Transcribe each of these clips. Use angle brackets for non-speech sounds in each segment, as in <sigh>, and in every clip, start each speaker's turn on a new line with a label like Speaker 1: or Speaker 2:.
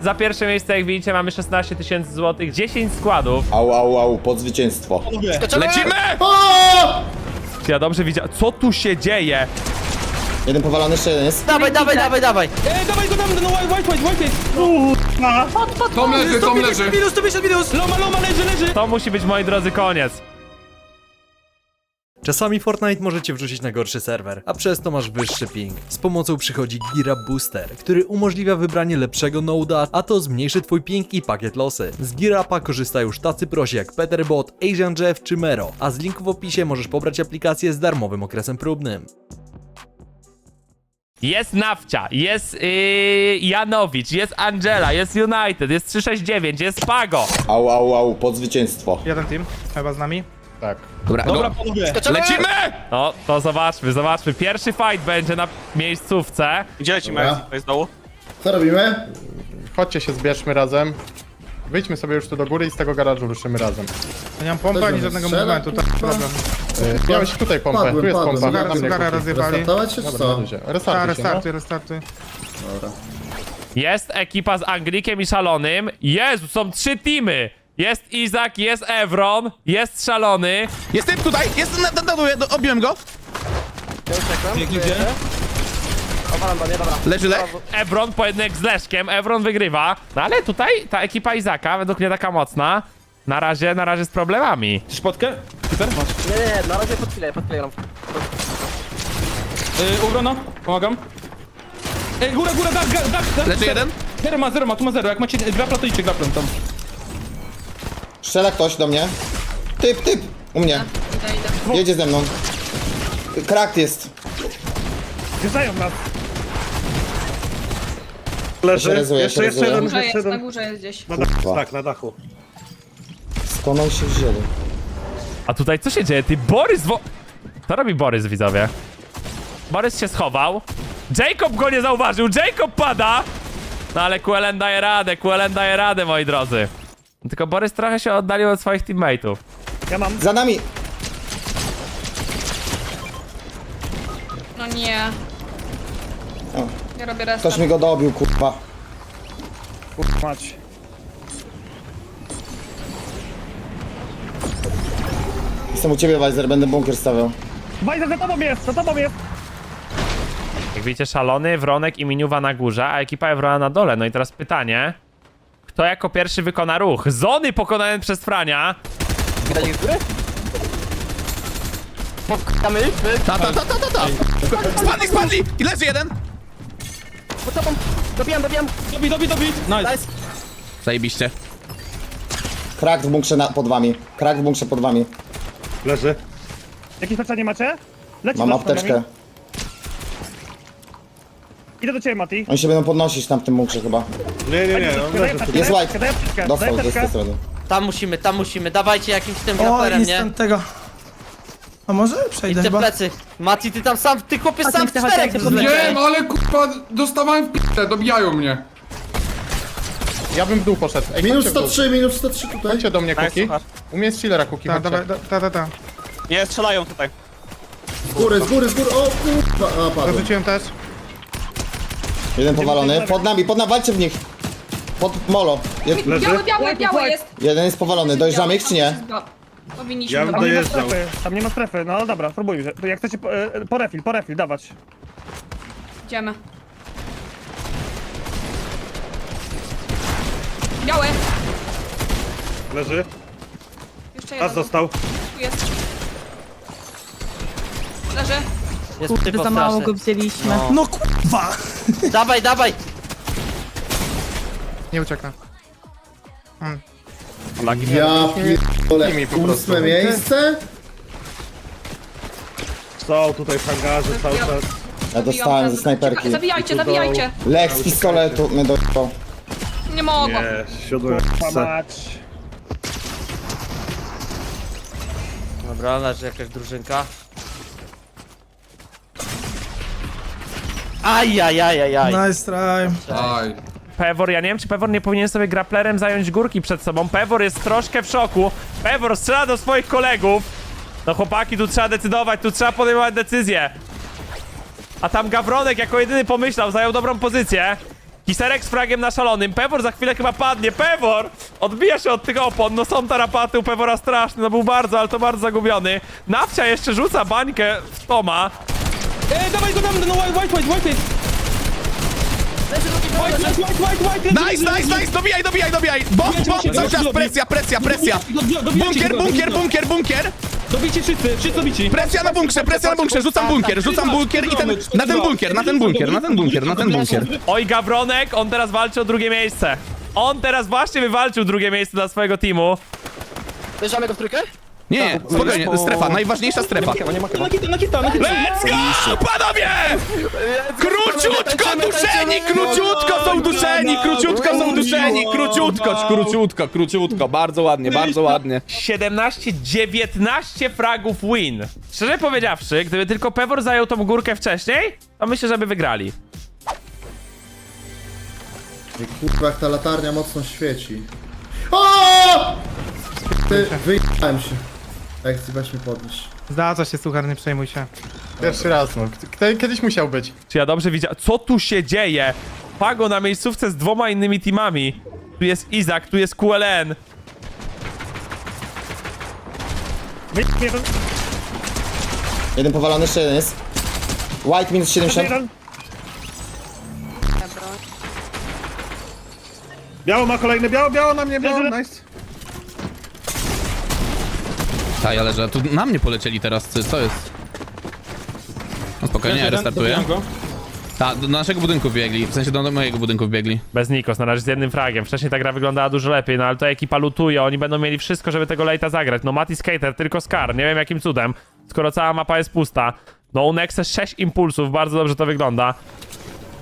Speaker 1: Za pierwsze miejsce, jak widzicie, mamy 16 tysięcy złotych, 10 składów.
Speaker 2: Au, au, au, pod zwycięstwo.
Speaker 3: Lecimy!
Speaker 1: Czy ja dobrze widziałem? Co tu się dzieje?
Speaker 2: Jeden powalony, jeszcze jeden jest.
Speaker 4: Dawaj, dawaj, dawaj, dawaj.
Speaker 5: Ej, dawaj go tam, no white, white, white, white.
Speaker 3: Tom leży, Tom leży.
Speaker 4: Minus, 150 minus.
Speaker 5: Loma, loma, leży, leży.
Speaker 1: To musi być, moi drodzy, koniec.
Speaker 6: Czasami Fortnite możecie wrzucić na gorszy serwer, a przez to masz wyższy ping. Z pomocą przychodzi Gira Booster, który umożliwia wybranie lepszego noda, a to zmniejszy twój ping i pakiet losy. Z Gearapa korzystają już tacy prosi jak Peterbot, Asian Jeff czy Mero, a z linku w opisie możesz pobrać aplikację z darmowym okresem próbnym.
Speaker 1: Jest Nawcia, jest yy, Janowicz, jest Angela, jest United, jest 369, jest Pago.
Speaker 2: Au, au, au, pod zwycięstwo.
Speaker 7: Jeden team, chyba z nami.
Speaker 3: Dobra,
Speaker 5: Dobra,
Speaker 3: no.
Speaker 5: panowie.
Speaker 3: Lecimy!
Speaker 1: No, to zobaczmy, zobaczmy. Pierwszy fight będzie na miejscówce.
Speaker 8: Gdzie lecimy? Dołu?
Speaker 2: Co robimy?
Speaker 9: Chodźcie się zbierzmy razem. Wyjdźmy sobie już tu do góry i z tego garażu ruszymy razem.
Speaker 7: Ja nie mam pompy ani żadnego movementu, to jest problem.
Speaker 9: Yy, miałeś tutaj pompę, tu jest pompa.
Speaker 7: Sugara,
Speaker 9: na mnie
Speaker 7: sugara
Speaker 9: kupi.
Speaker 7: rozjebali.
Speaker 9: Dobra, na luzie.
Speaker 7: A,
Speaker 9: Restartuj się, no.
Speaker 7: restartuj, restartuj.
Speaker 1: Jest ekipa z Anglikiem i Szalonym. Jezu, są trzy teamy. Jest Izak, jest Evron, jest Szalony.
Speaker 3: Jestem tutaj, jestem na, na, na dole, do- objąłem go.
Speaker 5: Gdzie, gdzie?
Speaker 3: Leży, le.
Speaker 1: Evron pojedynek z Leszkiem, Evron wygrywa. No ale tutaj ta ekipa Izaka, według mnie taka mocna. Na razie, na razie z problemami.
Speaker 5: Chcesz potkę? Super.
Speaker 4: Nie, nie, na razie pod chwilę, pod chwilę.
Speaker 5: Yy, pomagam. Ej, góra, góra, dach, dach, dach.
Speaker 3: Leży jeden.
Speaker 5: Zero ma, zero ma, tu ma zero. Jak macie dwa to idźcie graplem tam.
Speaker 2: Strzela ktoś do mnie. Typ, typ, u mnie. Jedzie ze mną. Krakt jest.
Speaker 7: Wjeżdżają nas.
Speaker 2: Leży, rezuje, jeszcze, jeszcze jeden.
Speaker 10: górze jest, na górze jest gdzieś.
Speaker 2: Tak, na dachu. Skąd on się wzięli?
Speaker 1: A tutaj co się dzieje? Ty Borys wo... Co robi Borys, widzowie? Borys się schował. Jacob go nie zauważył. Jacob pada! No ale QLN daje radę, QLN daje radę, moi drodzy. Tylko Borys trochę się oddalił od swoich teammateów.
Speaker 2: Za nami!
Speaker 10: No nie.
Speaker 2: O.
Speaker 10: Ja robię restart.
Speaker 2: Ktoś mi go dobił, kurwa.
Speaker 7: Mać.
Speaker 2: Jestem u ciebie, Weiser, będę bunkier stawiał.
Speaker 7: Bajzer, za tobą jest, za tobą jest!
Speaker 1: Jak widzicie, Szalony, Wronek i Miniuwa na górze, a ekipa Evrona na dole. No i teraz pytanie. Kto jako pierwszy wykona ruch? Zony pokonane przez Frania.
Speaker 4: Widać ich z góry? Podkamy, my.
Speaker 3: Ta, ta, ta, ta, ta, ta. Spadli, spadli! I leży jeden.
Speaker 4: Pod tobą. Dobijam, dobijam.
Speaker 5: Dobi, dobi, dobi. Nice.
Speaker 4: Nice.
Speaker 3: Zajebiście.
Speaker 2: Krakt w bunkrze na, pod wami. Krakt w bunkrze pod wami.
Speaker 7: Jakieś leczenie macie? Leci
Speaker 2: Mam apteczkę.
Speaker 7: Idę do ciebie, Mati.
Speaker 2: Oni się będą podnosić tam w tym bunkrze chyba.
Speaker 7: Daję apteczkę,
Speaker 2: Jest
Speaker 7: daję
Speaker 2: white.
Speaker 7: apteczkę, daję apteczkę, daję
Speaker 2: Dostał,
Speaker 7: apteczkę.
Speaker 2: dostał sobie.
Speaker 4: Tam musimy, tam musimy. Dawajcie jakimś tym graperem, nie?
Speaker 11: tego. A może przejdę
Speaker 4: te
Speaker 11: chyba?
Speaker 4: plecy. Mati, ty tam sam, ty chłopie sam w czterech
Speaker 3: Wiem, ale kurwa, dostawałem w p***e, dobijają mnie.
Speaker 9: Ja bym w dół poszedł. Ej,
Speaker 2: Minus
Speaker 9: chodźcie w dół.
Speaker 2: 103, minus 103 tutaj.
Speaker 9: Chodźcie do mnie,
Speaker 8: Tak,
Speaker 9: Kuki.
Speaker 8: słuchaj.
Speaker 9: U mnie jest chillera, Kuki,
Speaker 7: Ta,
Speaker 9: chodźcie.
Speaker 7: dawaj, da- ta, ta, ta.
Speaker 8: Nie, strzelają tutaj.
Speaker 2: Z góry, z góry, z góry. O kurwa. A, padł.
Speaker 7: Dorzuciłem też.
Speaker 2: Jeden powalony. Pod nami, pod nami, walcie w nich. Pod molo. Jed,
Speaker 10: Biały, biały, biały jest.
Speaker 2: jeden jest powalony. Dojeżdżamy ich czy nie?
Speaker 10: Powinniśmy.
Speaker 7: Tam nie ma
Speaker 10: dojeżdżał.
Speaker 7: strefy, tam nie ma strefy. No dobra, spróbujmy. To Jak chcecie po, e, po refil, po refil, dawać.
Speaker 10: Idziemy. Biały.
Speaker 7: Leży.
Speaker 10: Jeszcze jeden. został. Tu jest. Leży.
Speaker 4: Jest typo straszny.
Speaker 10: wzięliśmy.
Speaker 4: No.
Speaker 11: No kurwa! <laughs>
Speaker 4: Dawaj, dawaj.
Speaker 7: Nie ucieknę.
Speaker 2: Ja pierdolę.
Speaker 9: Nimi po prostu.
Speaker 2: Ósme miejsce?
Speaker 7: Są tutaj w hangarze cały czas.
Speaker 2: Ja dostałem ze snajperki.
Speaker 10: Zabijajcie, zabijajcie.
Speaker 2: Lek z pistoletu mnie dojechał.
Speaker 10: Nie mogło.
Speaker 7: Mać.
Speaker 4: Dobra, leży jakaś drużynka. Ajajajajaj.
Speaker 11: Nice try.
Speaker 3: Aj.
Speaker 1: Pewor, ja nie wiem, czy Pewor nie powinien sobie graplerem zająć górki przed sobą. Pewor jest troszkę w szoku. Pewor strzela do swoich kolegów. No chłopaki, tu trzeba decydować, tu trzeba podejmować decyzję. A tam Gawronek jako jedyny pomyślał, zajął dobrą pozycję. Kiserek z fragiem na szalonym. Pewor za chwilę chyba padnie. Pewor! Odbija się od tych opon. No są tarapaty u Pewora straszne. No był bardzo, ale to bardzo zagubiony. Nawcia jeszcze rzuca bańkę w Toma.
Speaker 5: Ej, dawaj go tam, no white, white, white, white. White, white, white, white, white.
Speaker 3: Nice, nice, nice, dobijaj, dobijaj, dobijaj! Bomb, bomb, cały czas presja, presja, presja! Bunkier, bunkier, bunkier, bunkier!
Speaker 5: Dobicie wszyscy, wszyscy dobici.
Speaker 3: Presja na bunkrze, presja na bunkrze, rzucam bunkier, rzucam bunkier i ten, na ten bunkier, na ten bunkier, na ten bunkier, na ten bunkier.
Speaker 1: Oj, Gawronek, on teraz walczy o drugie miejsce. On teraz właśnie wywalczył drugie miejsce dla swojego teamu.
Speaker 4: Bierzemy go w trójkę?
Speaker 3: Nie, nie, spokojnie, strefa, najważniejsza strefa.
Speaker 5: Na kita, na kita, na kita.
Speaker 3: Let's go, panowie! Króciutko duszeni, króciutko są duszeni, króciutko są duszeni, króciutko, króciutko, króciutko, bardzo ładnie, bardzo ładnie.
Speaker 1: 17-19 fragów win. Szczerze powiedziawszy, gdyby tylko Pewor zajął tą górkę wcześniej, to myślę, żeby wygrali.
Speaker 2: Kurwa, jak ta latarnia mocno świeci. O! Ty, wyjechałem się. Ekcji, weź mi podnieść.
Speaker 11: Zdarza się, suchar, nie przejmuj się.
Speaker 9: Pierwszy raz, no. K- Kiedyś musiał być.
Speaker 1: Czy ja dobrze widziałem? Co tu się dzieje? Pago na miejscówce z dwoma innymi teamami. Tu jest Izak, tu jest QLN.
Speaker 7: Wyjdź, jeden,
Speaker 2: Jeden powalony, jeszcze jeden jest. White minus 70.
Speaker 7: jeden. Biało ma kolejny, biało, biało na mnie, biało, nice.
Speaker 3: Tak, ale że tu na mnie polecieli teraz, co jest? No spokojnie, ja restartuję.
Speaker 5: Dobijam go.
Speaker 3: Tak, do naszego budynku biegli, w sensie do do mojego budynku biegli.
Speaker 1: Bez Nikos, na razie z jednym fragiem. Wcześniej ta gra wyglądała dużo lepiej, no ale to ekipa lutuje, oni będą mieli wszystko, żeby tego lejta zagrać. No Mati Skater, tylko Scar, nie wiem jakim cudem, skoro cała mapa jest pusta. No u Nexus 6 impulsów, bardzo dobrze to wygląda.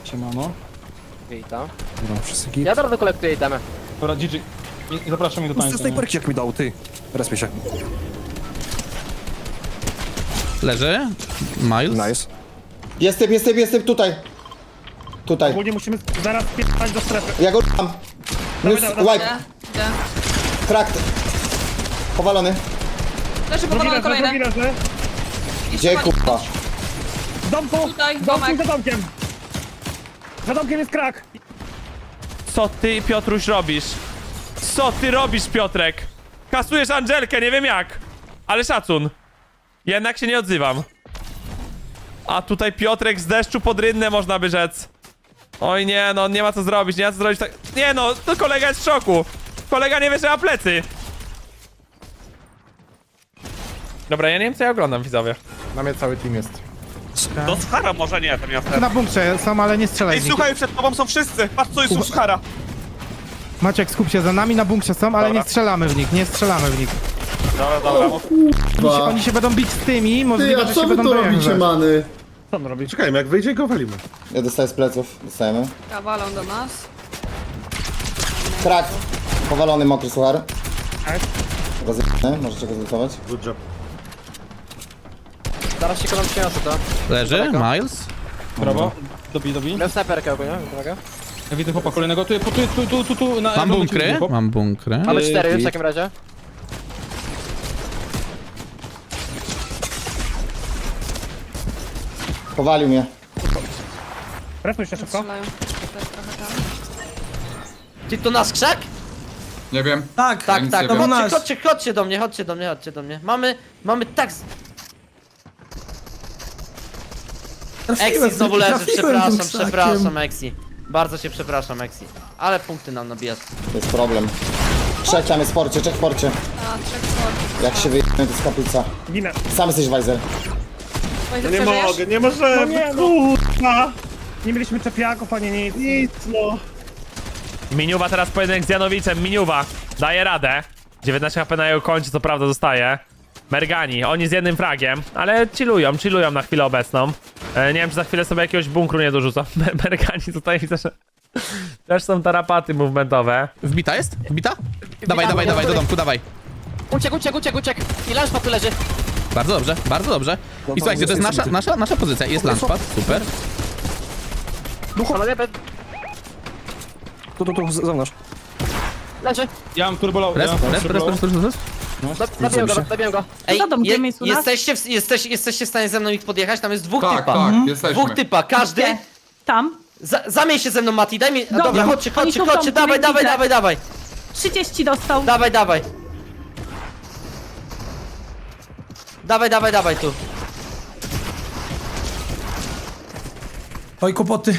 Speaker 5: Siemano.
Speaker 4: Witam. Ja teraz dokolektuję itemy.
Speaker 5: Dobra, GG. I, i zapraszam mnie do tańca. nie?
Speaker 11: jak mi dał, ty. Respię się.
Speaker 3: Leży? Miles?
Speaker 11: Nice.
Speaker 2: Jest typ, jest typ, jest typ, tutaj. Tutaj.
Speaker 7: Ogólnie musimy zaraz pierdać do strefy.
Speaker 2: Ja go
Speaker 7: Dawaj, dawaj,
Speaker 2: white.
Speaker 10: Idę, idę.
Speaker 2: Cracked. Powalony.
Speaker 10: Leży
Speaker 7: Drugi
Speaker 10: powalony
Speaker 7: drugi
Speaker 10: kolejny.
Speaker 7: leży.
Speaker 2: Gdzie kurwa?
Speaker 7: W domku,
Speaker 10: Tutaj,
Speaker 7: w domku
Speaker 10: domek.
Speaker 7: za domkiem. Za domkiem jest krak.
Speaker 1: Co ty, Piotruś, robisz? Co ty robisz, Piotrek? Kasujesz Angelkę, nie wiem jak. Ale szacun. Jednak się nie odzywam. A tutaj Piotrek z deszczu pod rynnę, można by rzec. Oj nie, no nie ma co zrobić, nie ma co zrobić tak... Nie no, to kolega jest w szoku. Kolega nie wie, że ma plecy. Dobra, ja nie wiem, co ja oglądam, widzowie.
Speaker 9: Na mnie cały team jest.
Speaker 8: Do Schara może nie, to nie
Speaker 11: Na bunkrze są, ale nie strzelaj
Speaker 8: Ej,
Speaker 11: w nich.
Speaker 8: słuchaj, przed tobą są wszyscy. Patrz, co jest u Schara.
Speaker 11: Maciek, skup się, za nami na bunkrze są, ale nie strzelamy w nich, nie strzelamy w nich.
Speaker 8: Dobra, dobra.
Speaker 11: Oni się, oni się będą bić z tymi, możliwe, że się będą dojeżdżać.
Speaker 2: many?
Speaker 7: Co on robi?
Speaker 9: Czekajmy, jak wyjdzie go walimy.
Speaker 2: Ja dostaję z pleców. Dostajemy.
Speaker 10: Kawalą do nas.
Speaker 2: Crack. Powalony, mokry suchar.
Speaker 7: Tak.
Speaker 2: Rozjebany, możecie go zlutować.
Speaker 4: Zaraz się kończę przyniosę to.
Speaker 3: Leży? Miles?
Speaker 5: Brawo. Dobij, dobij.
Speaker 4: Miałem snajperkę ogólnie, uwaga.
Speaker 5: Ja widzę chłopa kolejnego. Tu, tu, tu, tu, tu, tu, na
Speaker 3: Mam bunkry? Mam bunkry.
Speaker 4: Mamy
Speaker 5: Yy,
Speaker 4: cztery w
Speaker 5: git.
Speaker 4: takim razie.
Speaker 2: Powalił mnie.
Speaker 7: Respuj się szybko.
Speaker 10: Strzelają. Też trochę tam.
Speaker 4: Ty to nas krzak?
Speaker 3: Nie wiem.
Speaker 11: Tak,
Speaker 4: Tak,
Speaker 3: nic
Speaker 4: tak.
Speaker 3: nie
Speaker 4: No
Speaker 3: wiem.
Speaker 4: chodźcie, chodźcie, chodźcie do mnie, chodźcie do mnie, chodźcie do mnie. Mamy, mamy tak... z- Exi znowu leży, przepraszam, przepraszam Exi. Bardzo się przepraszam Exi. Ale punkty nam nabijasz.
Speaker 2: To jest problem. Trzech tam jest w porcie, trzech w porcie.
Speaker 10: A, trzech sportów.
Speaker 2: Jak się wyjdzie, to jest kaplica.
Speaker 7: Ginę.
Speaker 2: Sam jesteś Weiser.
Speaker 10: Wojtek,
Speaker 7: Nie mogę, nie możemy, no nie, kurwa. Nie mieliśmy czepiaków ani nic. Nic, no.
Speaker 1: Miniuwa teraz pojedynek z Janowiczem. Miniuwa daje radę. 19 HP na jego koncie, co prawda zostaje. Mergani, oni z jednym fragiem, ale chillują, chillują na chwilę obecną. E, nie wiem, czy za chwilę sobie jakiegoś bunkru nie dorzucą. <laughs> Mer- Mergani tutaj widzę, że też są tarapaty movementowe.
Speaker 3: Wbita jest? Wbita? Dawaj, dawaj, dawaj, do domku, dawaj.
Speaker 4: Uciek, uciek, uciek, uciek. I lunchpad tu leży.
Speaker 3: Bardzo dobrze, bardzo dobrze. I słuchajcie, to jest nasza, nasza, nasza pozycja. Jest launchpad, super.
Speaker 4: Panowie, be-
Speaker 11: Tu, tu, tu, zewnątrz.
Speaker 4: leży.
Speaker 5: Ja mam turbo low.
Speaker 3: Res,
Speaker 5: ja mam
Speaker 3: res, res, res, res, res.
Speaker 4: Zabiję go, zabiję go. Ej,
Speaker 10: za
Speaker 4: je, jesteście, w, jesteście, jesteście w stanie ze mną ich podjechać? Tam jest dwóch
Speaker 3: Tak,
Speaker 4: typa.
Speaker 3: tak, jesteśmy.
Speaker 4: Dwóch typa, każdy.
Speaker 10: Gdzie? Tam.
Speaker 4: Za, zamień się ze mną, Mati, daj mi... Dobra,
Speaker 10: Dobra.
Speaker 4: chodźcie,
Speaker 10: Oni
Speaker 4: chodźcie,
Speaker 10: tu
Speaker 4: chodźcie,
Speaker 10: są,
Speaker 4: dawaj, dawaj, dawaj, dawaj.
Speaker 10: 30 dostał.
Speaker 4: Dawaj, dawaj. Dawaj, dawaj, dawaj tu.
Speaker 11: Oj, kłopoty.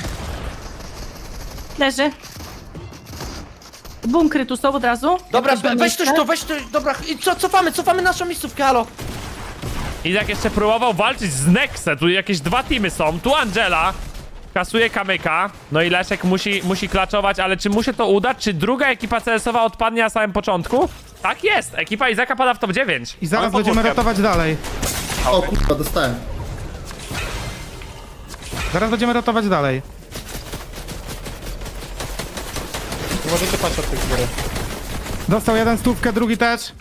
Speaker 10: Leży. Bunkry tu są od razu.
Speaker 4: Dobra,
Speaker 10: Jakieś
Speaker 4: we, weź
Speaker 10: miejsce.
Speaker 4: coś tu, weź coś, dobra, i co, cofamy, cofamy naszą miejscówkę, halo.
Speaker 1: Izak jeszcze próbował walczyć z Nexe, tu jakieś dwa teamy są, tu Angela kasuje kamyka, no i Leszek musi, musi klaczować, ale czy mu się to uda? Czy druga ekipa CS-owa odpadnie na samym początku? Tak jest, ekipa Izaka pada w top 9.
Speaker 11: I zaraz
Speaker 8: Mamy
Speaker 11: będziemy
Speaker 8: podwórkę.
Speaker 11: ratować dalej.
Speaker 2: O kurwa, dostałem.
Speaker 11: Zaraz będziemy ratować dalej.
Speaker 9: Możecie patrzeć od tych góry.
Speaker 11: Dostał jeden stówkę, drugi też.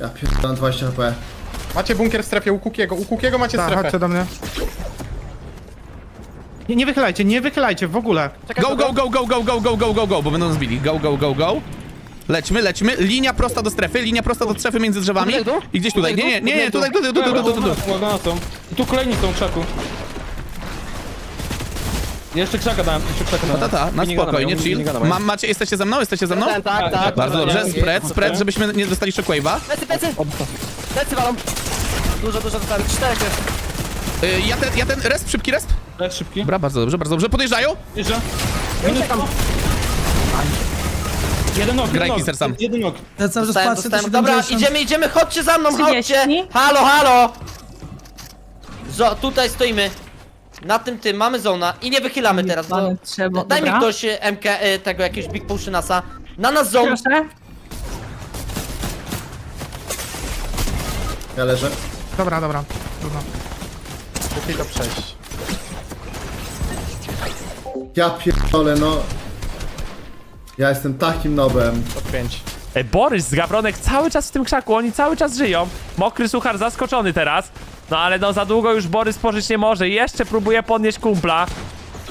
Speaker 2: Ja pierdolę 20 HP.
Speaker 9: Macie bunkier w strefie u Kukiego. U Kukiego macie
Speaker 11: Tak,
Speaker 9: strefę.
Speaker 11: chodźcie do mnie. Nie, nie wychylajcie, nie wychylajcie w ogóle.
Speaker 3: Go, go, go, go, go, go, go, go, go, go, bo będą nas bili. Go, go, go, go. Lećmy, lećmy. Linia prosta do strefy, linia prosta do strefy między drzewami. I gdzieś tutaj. Nie, nie, nie, nie, tutaj, tutaj, tutaj, tutaj, tutaj.
Speaker 5: Uwaga na tą. I tu kolejni są krzaku. Jeszcze krzaka dałem, jeszcze krzaka dałem.
Speaker 3: Ta, ta, na
Speaker 5: Minigana
Speaker 3: spokojnie,
Speaker 5: mają,
Speaker 3: chill.
Speaker 5: minigana mają.
Speaker 3: Mam, macie, jesteście ze mną? Jesteście ze mną?
Speaker 4: Tak, tak, tak.
Speaker 3: Bardzo dobrze, spread, spread, żebyśmy nie dostali shockwave'a.
Speaker 4: Plecy, plecy. Plecy walą. Dużo, dużo dostałem, czterech jest.
Speaker 3: Y, Ja ten, ja ten, resp, szybki resp.
Speaker 5: Leć szybki.
Speaker 3: Dobra, bardzo dobrze, bardzo dobrze. Podjeżdżają?
Speaker 5: Jeżdża. Minus tam. Jeden ok,
Speaker 3: Graj
Speaker 5: jeden ok.
Speaker 3: sam.
Speaker 5: Jeden ok.
Speaker 4: Dostałem, dostałem. Dobra, idziemy, idziemy, chodźcie za mną,
Speaker 10: 30.
Speaker 4: chodźcie. Halo, halo. Zo, tutaj stoimy. Na tym tym, mamy zona i nie wychylamy teraz. Bo...
Speaker 10: Mamy trzeba,
Speaker 4: Daj mi
Speaker 10: dobra.
Speaker 4: ktoś e, MK, e, tego jakiegoś Big Potionasa. Na nas zone.
Speaker 10: Proszę.
Speaker 2: Ja leżę.
Speaker 11: Dobra, dobra. Trudno.
Speaker 9: To przejść.
Speaker 2: Ja pierdolę, no. Ja jestem takim nobem.
Speaker 9: Top 5.
Speaker 1: Ej, Borys z Gawronek cały czas w tym krzaku, oni cały czas żyją. Mokry suchar zaskoczony teraz. No ale no za długo już Borys pożyć nie może. Jeszcze próbuje podnieść kumpla.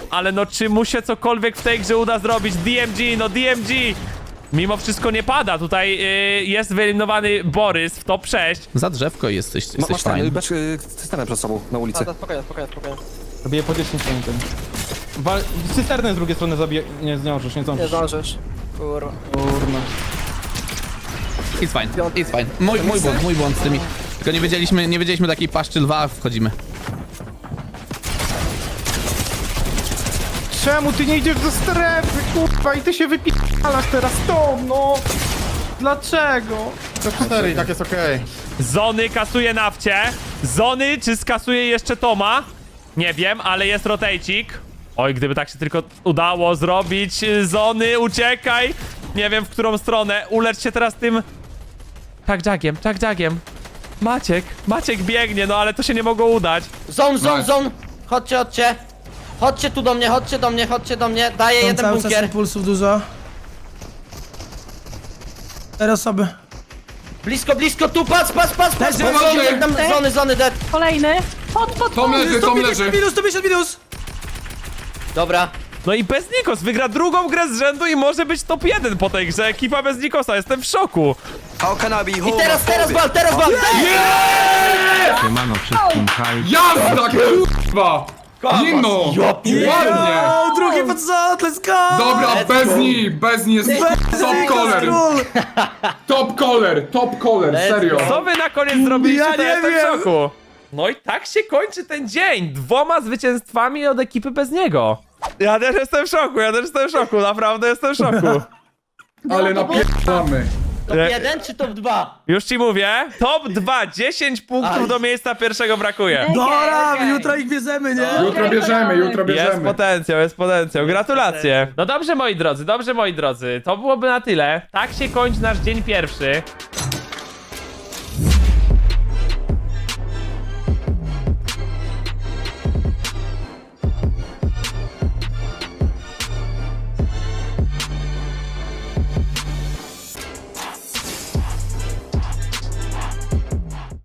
Speaker 1: Ale no czy mu się cokolwiek w tej grze uda zrobić? DMG, no DMG! Mimo wszystko nie pada. Tutaj yy, jest wyeliminowany Borys w top 6.
Speaker 3: Za drzewko jesteś, jesteś fajny.
Speaker 5: cysternę przed sobą na ulicy.
Speaker 4: Spokojnie, spokojnie, spokojnie.
Speaker 5: Robię po 10 minut. Wal... Cysternę z drugiej strony zabiję. Nie zdążysz, nie zdążysz.
Speaker 4: zdążysz. Kurwa.
Speaker 5: Kurna.
Speaker 3: It's fine, it's fine. Mój, mój błąd, mój błąd z tymi. Tylko nie wiedzieliśmy, nie wiedzieliśmy takiej paszczy lwa, a wchodzimy.
Speaker 11: Czemu ty nie idziesz do strefy, kurwa, i ty się wypalasz teraz tą, no? Dlaczego?
Speaker 9: To 4 i tak jest okej.
Speaker 1: Zony kasuje nafcie. Zony czy skasuje jeszcze Toma? Nie wiem, ale jest rotejcik. Oj, gdyby tak się tylko udało zrobić. y, Zony, uciekaj! Nie wiem w którą stronę. Ulecz się teraz tym... Tak, jagiem, tak, jagiem. Maciek, Maciek biegnie, no ale to się nie mogło udać.
Speaker 4: Zone, zone, zone. Chodźcie, chodźcie. Chodźcie tu do mnie, chodźcie do mnie, chodźcie do mnie. Daję jeden bunkier.
Speaker 11: impulsów dużo. Cztery osoby.
Speaker 4: Blisko, blisko, tu, patrz, patrz, patrz, patrz.
Speaker 11: Leży,
Speaker 4: Zony,
Speaker 11: leży.
Speaker 4: tam, zony, zony, dead.
Speaker 10: Kolejny. Pod, pod, pod.
Speaker 11: leży, tom leży. Minus, 150 minus.
Speaker 4: Dobra.
Speaker 1: No i bez Nikos wygra drugą grę z rzędu i może być top 1 po tej grze. Ekipa bez Nikosa, jestem w szoku.
Speaker 4: I teraz, teraz wal, teraz wal.
Speaker 5: Jazda, kurwa! Zimno! Ładnie!
Speaker 11: drugi zot, let's go!
Speaker 5: Dobra, bez niej, bez niej jest top color! <laughs> Top color, top color, serio!
Speaker 1: Co wy na koniec zrobiliście,
Speaker 11: Ja
Speaker 1: to
Speaker 11: nie
Speaker 1: w
Speaker 11: wiem.
Speaker 1: szoku. No i tak się kończy ten dzień. Dwoma zwycięstwami od ekipy bez niego. Ja też jestem w szoku, ja też jestem w szoku, naprawdę jestem w szoku. <laughs>
Speaker 5: Ale napierdamy!
Speaker 4: Top
Speaker 1: Nie.
Speaker 4: 1 czy top 2?
Speaker 1: Już ci mówię, top 2, 10 punktów
Speaker 4: Aj.
Speaker 1: do miejsca pierwszego brakuje.
Speaker 11: Dobra, jutro ich bierzemy, nie?
Speaker 5: Jutro bierzemy, jutro
Speaker 1: Jest
Speaker 5: bierzemy!
Speaker 1: potencjał, jest potencjał. Gratulacje. No dobrze, moi drodzy, dobrze, moi drodzy. To byłoby na tyle. Tak się kończy nasz dzień pierwszy.